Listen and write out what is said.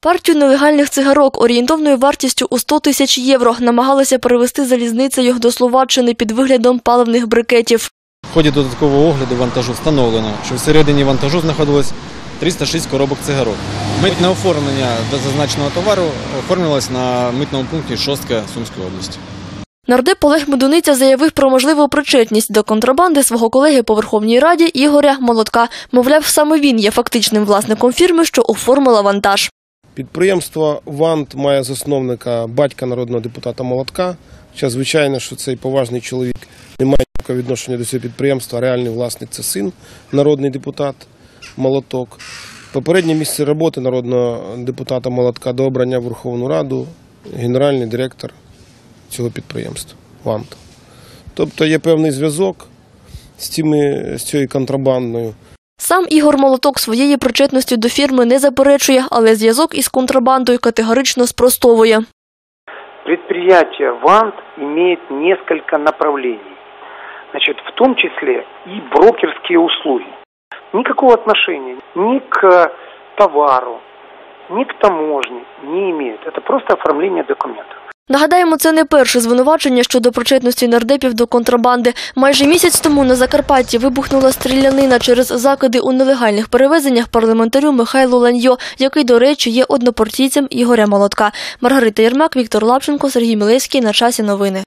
Партію нелегальних цигарок орієнтовною вартістю у 100 тисяч євро намагалися перевести залізницею до Словаччини під виглядом паливних брикетів. В ході додаткового огляду вантажу встановлено, що всередині вантажу знаходилось 306 коробок цигарок. Митне оформлення до зазначеного товару оформилось на митному пункті Шостка Сумської області. Нардеп Олег Медуниця заявив про можливу причетність до контрабанди свого колеги по Верховній Раді Ігоря Молотка. Мовляв, саме він є фактичним власником фірми, що оформила вантаж. Підприємство ВАНТ має засновника батька народного депутата Молотка. Хоча, звичайно, що цей поважний чоловік не має ніякого відношення до цього підприємства. Реальний власник це син, народний депутат Молоток. Попереднє місце роботи народного депутата Молотка до обрання в Верховну Раду, генеральний директор цього підприємства ВАНТ. Тобто є певний зв'язок з, з цією контрабандою. Сам Ігор Молоток своєї причетності до фірми не заперечує, але зв'язок із контрабандою категорично спростовує. Предприятие ВАНТ имеет несколько направлений. Значит, в том числе и брокерские услуги. Никакого отношения ни к товару, ни к таможне не имеет. Это просто оформление документов. Нагадаємо, це не перше звинувачення щодо причетності нардепів до контрабанди. Майже місяць тому на Закарпатті вибухнула стрілянина через закиди у нелегальних перевезеннях парламентарю Михайлу Ланьо, який, до речі, є однопартійцем Ігоря Молотка. Маргарита Єрмак, Віктор Лапченко, Сергій Мілецький. На часі новини.